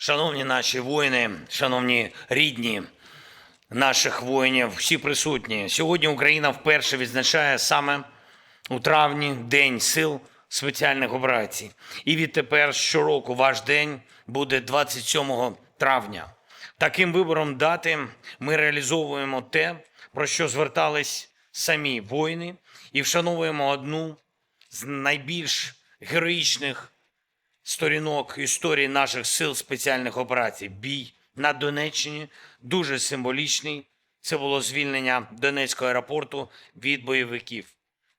Шановні наші воїни, шановні рідні наших воїнів, всі присутні. Сьогодні Україна вперше відзначає саме у травні День сил спеціальних операцій. І відтепер щороку ваш день буде 27 травня. Таким вибором дати ми реалізовуємо те, про що звертались самі воїни, і вшановуємо одну з найбільш героїчних сторінок історії наших сил спеціальних операцій. Бій на Донеччині дуже символічний. Це було звільнення Донецького аеропорту від бойовиків.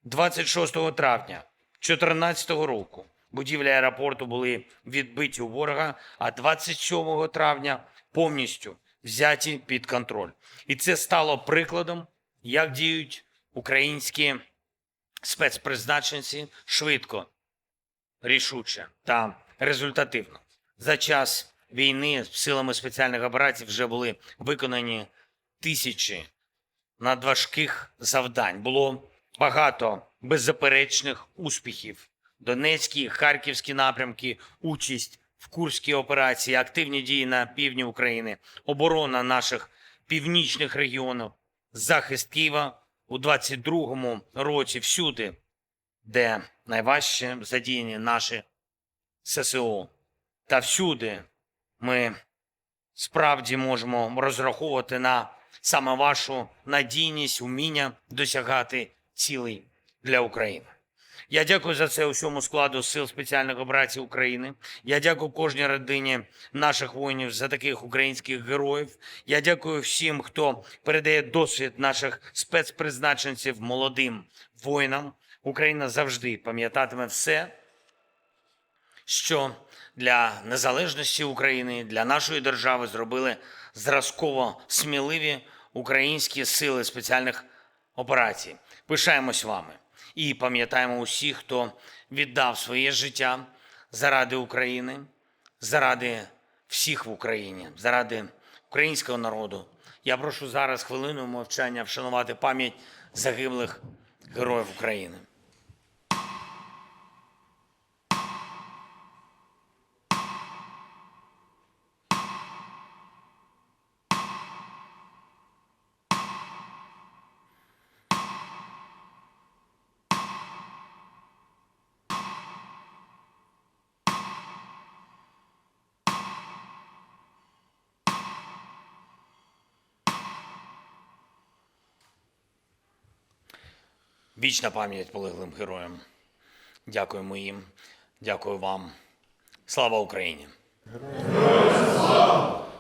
26 травня 2014 року будівлі аеропорту були відбиті у ворога, а 27 травня повністю взяті під контроль. І це стало прикладом, як діють українські спецпризначенці швидко, рішуче та результативно. За час війни силами спеціальних операцій вже були виконані тисячі надважких завдань. Було багато беззаперечних успіхів. Донецькі, Харківські напрямки, участь в Курській операції, активні дії на півдні України, оборона наших північних регіонів, захист Києва у 22-му році всюди, де найважче задіяні наші ССО. Та всюди ми справді можемо розраховувати на саме вашу надійність, уміння досягати цілей для України. Я дякую за це усьому складу сил спеціальних операцій України. Я дякую кожній родині наших воїнів за таких українських героїв. Я дякую всім, хто передає досвід наших спецпризначенців молодим воїнам. Україна завжди пам'ятатиме все, що для незалежності України, для нашої держави зробили зразково сміливі українські сили спеціальних операцій. Пишаємось вами і пам'ятаємо усіх, хто віддав своє життя заради України, заради всіх в Україні, заради українського народу. Я прошу зараз хвилину мовчання вшанувати пам'ять загиблих героїв України. Вічна пам'ять полеглим героям. Дякуємо їм, дякую вам. Слава Україні!